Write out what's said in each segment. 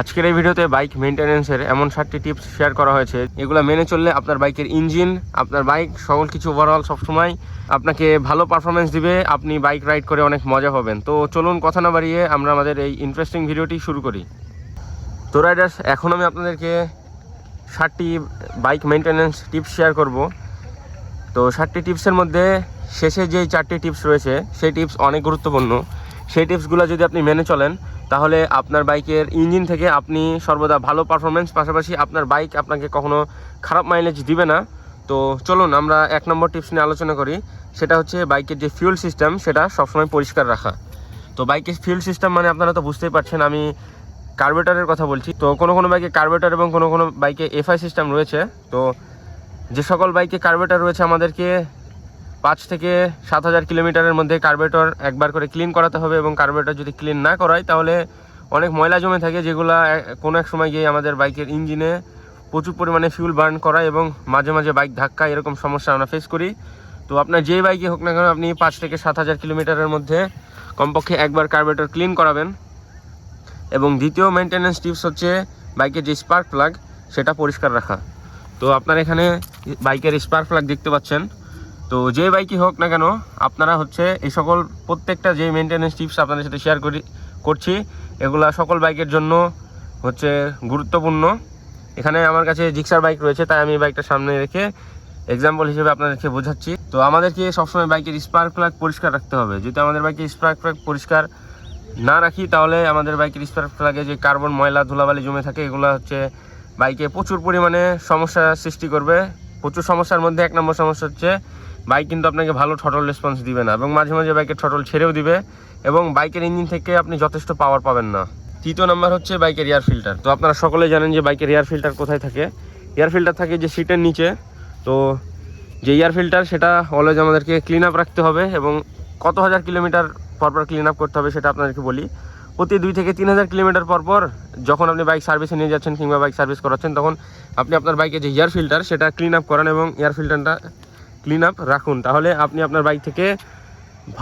আজকের এই ভিডিওতে বাইক মেনটেন্যান্সের এমন সাতটি টিপস শেয়ার করা হয়েছে। এগুলো মেনে চললে আপনার বাইকের ইঞ্জিন, আপনার বাইক, সকল কিছু ওভারঅল সবসময় আপনাকে ভালো পারফরমেন্স দিবে, আপনি বাইক রাইড করে অনেক মজা পাবেন। তো চলুন কথা না বাড়িয়ে আমরা আমাদের এই ইন্টারেস্টিং ভিডিওটি শুরু করি। তো রাইডার্স এখন আমি আপনাদেরকে ষাটটি বাইক মেনটেন্যান্স টিপস শেয়ার করব। তো ষাটটি টিপসের মধ্যে শেষে যে চারটি টিপস রয়েছে, সেই টিপস অনেক গুরুত্বপূর্ণ। সেই টিপসগুলো যদি আপনি মেনে চলেন, তাহলে আপনার বাইকের ইঞ্জিন থেকে আপনি সর্বদা ভালো পারফরমেন্স পাশাপাশি আপনার বাইক আপনাকে কখনো খারাপ মাইলেজ দিবে না। তো চলুন আমরা এক নম্বর টিপস নিয়ে আলোচনা করি। সেটা হচ্ছে বাইকের যে ফিউল সিস্টেম সেটা সবসময় পরিষ্কার রাখা। তো বাইকের ফিউল সিস্টেম মানে আপনারা তো বুঝতেই পারছেন, আমি কার্বেটারের কথা বলছি। তো কোনো কোনো বাইকে কার্বেটার এবং কোনো কোনো বাইকে এফআই সিস্টেম রয়েছে। তো যে সকল বাইকে কার্বেটার রয়েছে আমাদেরকে পাঁচ থেকে সাত হাজার কিলোমিটারের মধ্যে কার্বেটর একবার করে ক্লিন করাতে হবে এবং কার্বেটর যদি ক্লিন না করায়, তাহলে অনেক ময়লা জমে থাকে যেগুলো কোনো এক সময় গিয়ে আমাদের বাইকের ইঞ্জিনে প্রচুর পরিমাণে ফিউল বার্ন করায় এবং মাঝে মাঝে বাইক ধাক্কা এরকম সমস্যা আমরা ফেস করি। তো আপনার যেই বাইকে হোক না কেন, আপনি পাঁচ থেকে সাত হাজার কিলোমিটারের মধ্যে কমপক্ষে একবার কার্বেটর ক্লিন করাবেন। এবং দ্বিতীয় মেনটেন্যান্স টিপস হচ্ছে বাইকের যে স্পার্ক প্লাগ সেটা পরিষ্কার রাখা। তো আপনার এখানে বাইকের স্পার্ক প্লাগ দেখতে পাচ্ছেন। তো যে বাইকই হোক না কেন, আপনারা হচ্ছে এই সকল প্রত্যেকটা যে মেনটেন্যান্স টিপস আপনাদের সাথে শেয়ার করি, করছি, এগুলা সকল বাইকের জন্য হচ্ছে গুরুত্বপূর্ণ। এখানে আমার কাছে জিক্সার বাইক রয়েছে, তাই আমি বাইকটা সামনে রেখে এক্সাম্পল হিসেবে আপনাদেরকে বোঝাচ্ছি। তো আমাদেরকে সবসময় বাইকের স্পার্ক প্লাগ পরিষ্কার রাখতে হবে। যদি আমাদের বাইকের স্পার্ক প্লাগ পরিষ্কার না রাখি, তাহলে আমাদের বাইকের স্পার্ক প্লাগে যে কার্বন ময়লা, ধুলাবালি জমে থাকে, এগুলো হচ্ছে বাইকে প্রচুর পরিমাণে সমস্যা সৃষ্টি করবে। প্রচুর সমস্যার মধ্যে, এক নম্বর সমস্যা হচ্ছে বাইক কিন্তু আপনাকে ভালো ঠটল রেসপন্স দিবে না এবং মাঝে মাঝে বাইকের ঠটল ছেড়েও দিবে এবং বাইকের ইঞ্জিন থেকে আপনি যথেষ্ট পাওয়ার পাবেন না। তৃতীয় নাম্বার হচ্ছে বাইকের এয়ার ফিল্টার তো আপনারা সকলে জানেন যে বাইকের এয়ার ফিল্টার কোথায় থাকে। এয়ার ফিল্টার থাকে যে সিটের নিচে। তো যে এয়ার ফিল্টার সেটা অলওয়েজ আমাদেরকে ক্লিন আপ রাখতে হবে এবং কত হাজার কিলোমিটার পরপর ক্লিন আপ করতে হবে সেটা আপনাদেরকে বলি। প্রতি দুই থেকে তিন হাজার কিলোমিটার পরপর যখন আপনি বাইক সার্ভিসে নিয়ে যাচ্ছেন কিংবা বাইক সার্ভিস করাচ্ছেন, তখন আপনি আপনার বাইকের যে এয়ার ফিল্টার সেটা ক্লিন আপ করান এবং এয়ার ফিল্টারটা ক্লিন আপ রাখুন। তাহলে আপনি আপনার বাইক থেকে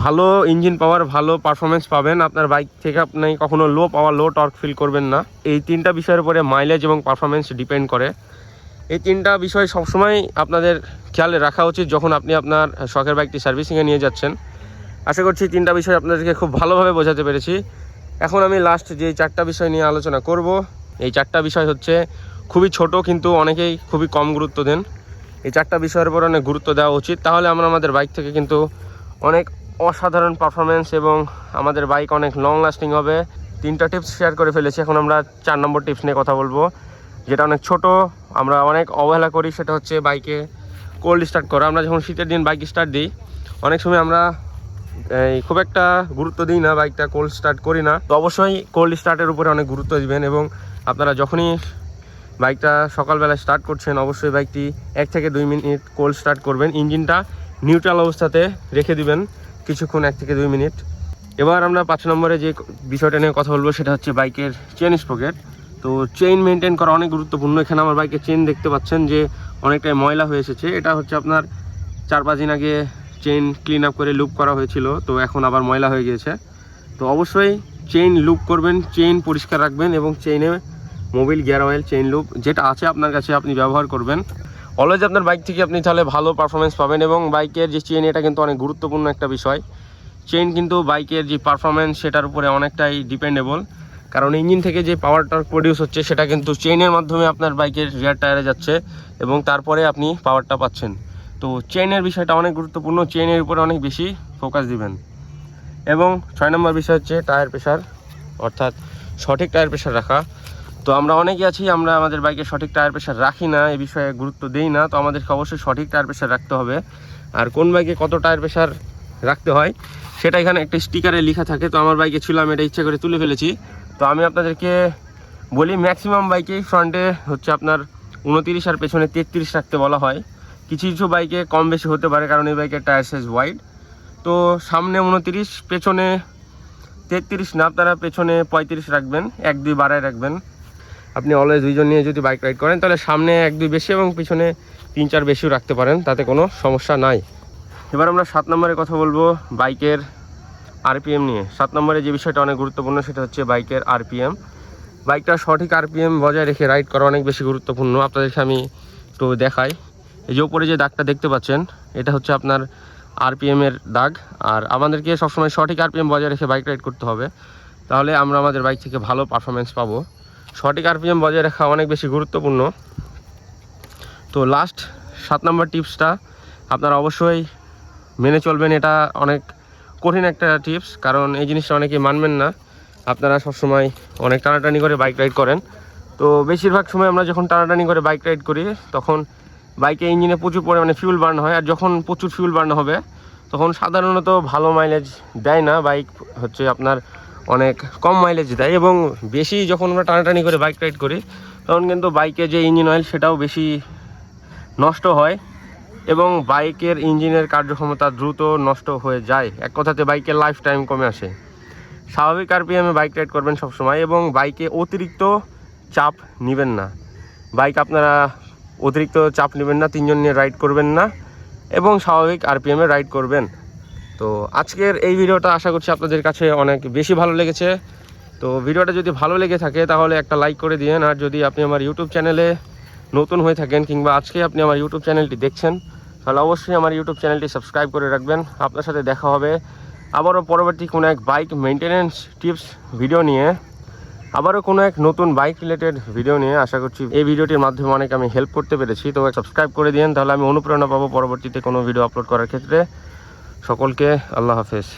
ভালো ইঞ্জিন পাওয়ার ভালো পারফরমেন্স পাবেন। আপনার বাইক থেকে আপনি কখনো লো পাওয়ার লো টর্ক ফিল করবেন না। এই তিনটা বিষয়ের উপরে মাইলেজ এবং পারফরমেন্স ডিপেন্ড করে। এই তিনটা বিষয় সবসময় আপনাদের খেয়ালে রাখা উচিত যখন আপনি আপনার শখের বাইকটি সার্ভিসিংয়ে নিয়ে যাচ্ছেন। আশা করছি তিনটা বিষয় আপনাদেরকে খুব ভালোভাবে বোঝাতে পেরেছি। এখন আমি লাস্ট যে চারটা বিষয় নিয়ে আলোচনা করব, এই চারটা বিষয় হচ্ছে খুবই ছোট কিন্তু অনেকেই খুবই কম গুরুত্ব দেন। এই চারটা বিষয়ের উপর অনেক গুরুত্ব দেওয়া উচিত। তাহলে আমরা আমাদের বাইক থেকে কিন্তু অনেক অসাধারণ পারফরমেন্স এবং আমাদের বাইক অনেক লং লাস্টিং হবে। তিনটা টিপস শেয়ার করে ফেলেছি। এখন আমরা চার নম্বর টিপস নিয়ে কথা বলব। যেটা অনেক ছোট, আমরা অনেক অবহেলা করি, সেটা হচ্ছে বাইকে কোল্ড স্টার্ট করা। আমরা যখন শীতের দিন বাইক স্টার্ট দিই, অনেক সময় আমরা, এই খুব একটা গুরুত্ব দিই না, বাইকটা কোল্ড স্টার্ট করি না। তো অবশ্যই কোল্ড স্টার্টের উপরে অনেক গুরুত্ব দিবেন এবং আপনারা যখনই বাইকটা সকালবেলা স্টার্ট করছেন, অবশ্যই বাইকটি এক থেকে দুই মিনিট কোল্ড স্টার্ট করবেন। ইঞ্জিনটা নিউট্রাল অবস্থাতে রেখে দিবেন, কিছুক্ষণ এক থেকে দুই মিনিট। এবার আমরা পাঁচ নম্বরে যে বিষয়টা নিয়ে কথা বলব, সেটা হচ্ছে বাইকের চেন স্পকেট তো চেইন মেনটেন করা অনেক গুরুত্বপূর্ণ। এখানে আমার বাইকের চেন দেখতে পাচ্ছেন যে অনেকটাই ময়লা হয়ে এসেছে। এটা হচ্ছে আপনার চার পাঁচ দিন আগে চেইন ক্লিন আপ করে লুপ করা হয়েছিল, তো এখন আবার ময়লা হয়ে গিয়েছে। তো অবশ্যই চেইন লুপ করবেন চেইন পরিষ্কার রাখবেন এবং চেইনে mobil gear oil, chain lube, যেটা আছে আপনার কাছে আপনি ব্যবহার করবেন। অলওয়েজ আপনার বাইক থেকে আপনি তাহলে ভালো পারফরমেন্স পাবেন এবং বাইকের যে চেইন এটা কিন্তু অনেক গুরুত্বপূর্ণ একটা বিষয়। চেইন কিন্তু বাইকের যে পারফরমেন্স সেটার উপরে অনেকটাই ডিপেন্ডেবল কারণ ইঞ্জিন থেকে যে পাওয়ার টর্ক প্রডিউস হচ্ছে, সেটা কিন্তু চেইনের মাধ্যমে আপনার বাইকের রিয়ার টায়ারে যাচ্ছে এবং তারপরে আপনি পাওয়ারটা পাচ্ছেন। তো চেইনের বিষয়টা অনেক গুরুত্বপূর্ণ চেইনের উপরে অনেক বেশি ফোকাস দিবেন। এবং ছয় নম্বর বিষয় হচ্ছে টায়ার প্রেশার অর্থাৎ সঠিক টায়ার প্রেশার রাখা। তো আমরা অনেকে আছি, আমরা আমাদের বাইকে সঠিক টায়ার প্রেশার রাখি না, এ বিষয়ে গুরুত্ব দেই না, তো আমাদেরকে অবশ্যই সঠিক টায়ার প্রেশার রাখতে হবে। আর কোন বাইকে কত টায়ার প্রেশার রাখতে হয়, সেটা এখানে একটা স্টিকারে লেখা থাকে। তো আমার বাইকে ছিল, আমি এটা ইচ্ছা করে তুলে ফেলেছি। তো আমি আপনাদেরকে বলি ম্যাক্সিমাম বাইকেই ফ্রন্টে হচ্ছে আপনার উনতিরিশ আর পেছনে তেত্রিশ রাখতে বলা হয়। কিছু কিছু বাইকে কম বেশি হতে পারে, কারণ এই বাইকের টায়ার সাইজ ওয়াইড তো সামনে উনতিরিশ, পেছনে তেত্রিশ না, আপনারা পেছনে পঁয়ত্রিশ রাখবেন, এক, দুই বাড়ায় রাখবেন। আপনি অলওয়েজ দুইজন নিয়ে যদি বাইক রাইড করেন, তাহলে সামনে এক, দুই বেশি এবং পিছনে তিন, চার বেশিও রাখতে পারেন, তাতে কোনো সমস্যা নাই। এবার আমরা সাত নম্বরে কথা বলব বাইকের আরপিএম নিয়ে। সাত নম্বরে যে বিষয়টা অনেক গুরুত্বপূর্ণ, সেটা হচ্ছে বাইকের আরপিএম বাইকটা সঠিক আরপিএম বজায় রেখে রাইড করা অনেক বেশি গুরুত্বপূর্ণ। আপনাদেরকে আমি একটু দেখাই। এই যে উপরে যে দাগটা দেখতে পাচ্ছেন, এটা হচ্ছে আপনার আরপিএম এর দাগ। আর আমাদেরকে সবসময় সঠিক আরপিএম বজায় রেখে বাইক রাইড করতে হবে। তাহলে আমরা আমাদের বাইক থেকে ভালো পারফরমেন্স পাবো। সঠিক আরপিএম বজায় রাখা অনেক বেশি গুরুত্বপূর্ণ। তো লাস্ট সাত নম্বর টিপসটা আপনারা অবশ্যই মেনে চলবেন, এটা অনেক কঠিন একটা টিপস কারণ এই জিনিসটা অনেকে মানবেন না। আপনারা সবসময় অনেক টানাটানি করে বাইক রাইড করেন। তো বেশিরভাগ সময় আমরা যখন টানাটানি করে বাইক রাইড করি, তখন বাইকে ইঞ্জিনে প্রচুর পরিমাণে ফিউল বার্ন হয়, আর যখন প্রচুর ফিউল বার্ন হবে, তখন সাধারণত ভালো মাইলেজ দেয় না। বাইক হচ্ছে আপনার অনেক কম মাইলেজ দেয় এবং বেশি যখন আমরা টানাটানি করে বাইক রাইড করি, তখন কিন্তু বাইকে যে ইঞ্জিন অয়েল সেটাও বেশি নষ্ট হয় এবং বাইকের ইঞ্জিনের কার্যক্ষমতা দ্রুত নষ্ট হয়ে যায়। এক কথাতে বাইকের লাইফ টাইম কমে আসে। স্বাভাবিক আরপিএমে বাইক রাইড করবেন সবসময় এবং বাইকে অতিরিক্ত চাপ নেবেন না। বাইক আপনারা অতিরিক্ত চাপ নেবেন না, তিনজন নিয়ে রাইড করবেন না এবং স্বাভাবিক আর আরপিএমে রাইড করবেন। তো আজকের এই ভিডিওটা আশা করছি আপনাদের কাছে অনেক বেশি ভালো লেগেছে। তো ভিডিওটা যদি ভালো লেগে থাকে, তাহলে একটা লাইক করে দিন আর যদি আপনি আমার ইউটিউব চ্যানেলে নতুন হয়ে থাকেন, কিংবা আজকে আপনি আমার ইউটিউব চ্যানেলটি দেখছেন, তাহলে অবশ্যই আমার ইউটিউব চ্যানেলটি সাবস্ক্রাইব করে রাখবেন। আপনার সাথে দেখা হবে আবারও পরবর্তী কোনো এক বাইক মেনটেনেন্স টিপস ভিডিও নিয়ে। আবারও কোনো এক নতুন বাইক রিলেটেড ভিডিও নিয়ে। আশা করছি এই ভিডিওটির মাধ্যমে অনেক আমি হেল্প করতে পেরেছি। তো সাবস্ক্রাইব করে দিন তাহলে আমি অনুপ্রেরণা পাবো পরবর্তীতে কোনো ভিডিও আপলোড করার ক্ষেত্রে। সকলকে আল্লাহ হাফেজ।